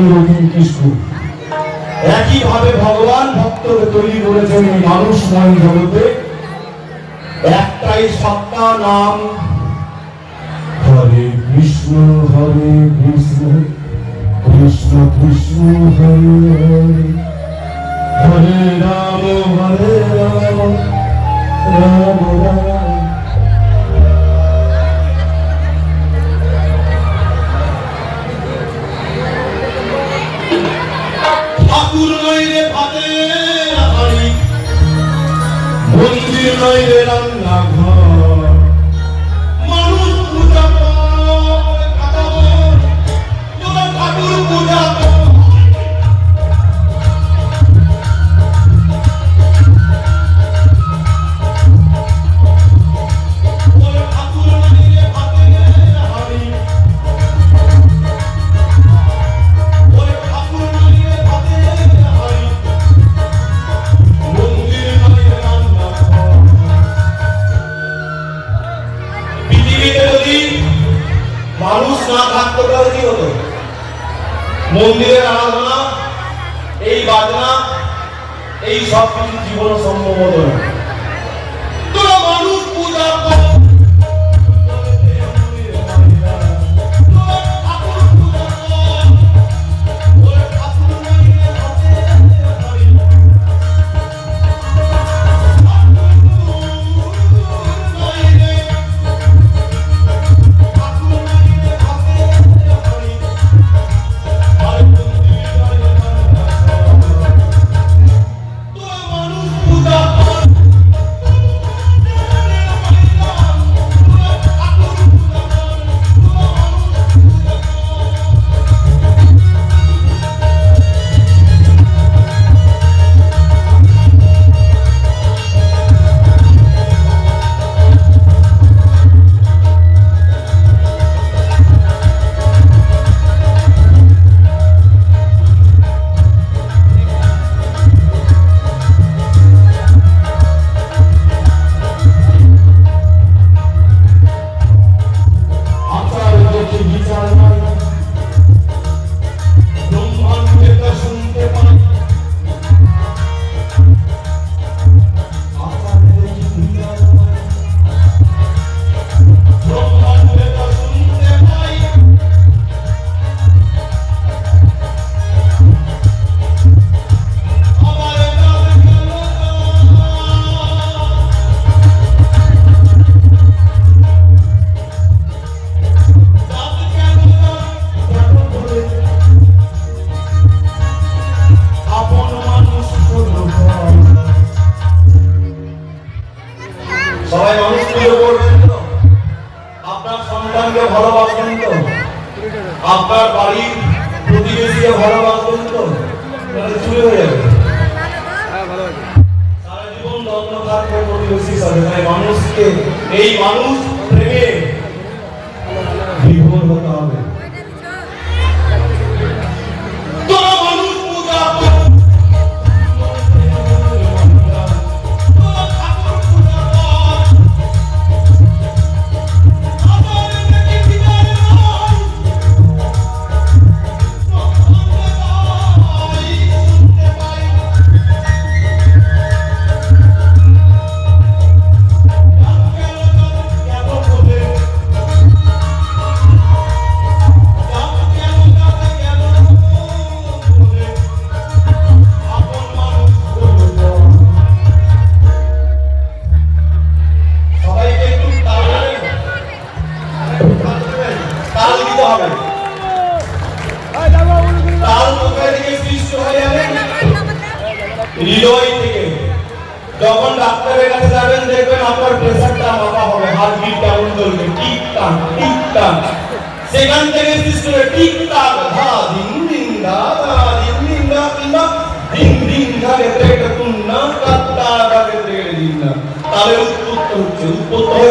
ভগবান রবীন্দ্র কৃষ্ণ একইভাবে ভগবান ভক্তকে তৈরি করেছেন এই মানুষময় জগতে। একটাই সত্তা নাম হরে কৃষ্ণ হরে কৃষ্ণ কৃষ্ণ কৃষ্ণ, হরে হরে। হরে রাম হরে রাম রাম রাম। ঠাকুর নইলে ভাতের হাড়ি মন্দির নইলে রান্নাঘর। মন্দিরের আরাধনা এই বাজনা এই সব কিছু জীবন সম্ভব না সবাই মানুষ পুজো করবেন তো? আপনার সন্তানকে ভালোবাসবেন তো? আপনার বাড়ির প্রতিবেশীকে ভালোবাসবেন তো? তাহলে চুরি হয়ে যাবে। সারা জীবন দ্বন্দ্ব থাকবে প্রতিবেশীর সাথে তাই মানুষকে, এই মানুষ প্রেমের তাদের উৎপত্ত হচ্ছে উৎপত্ত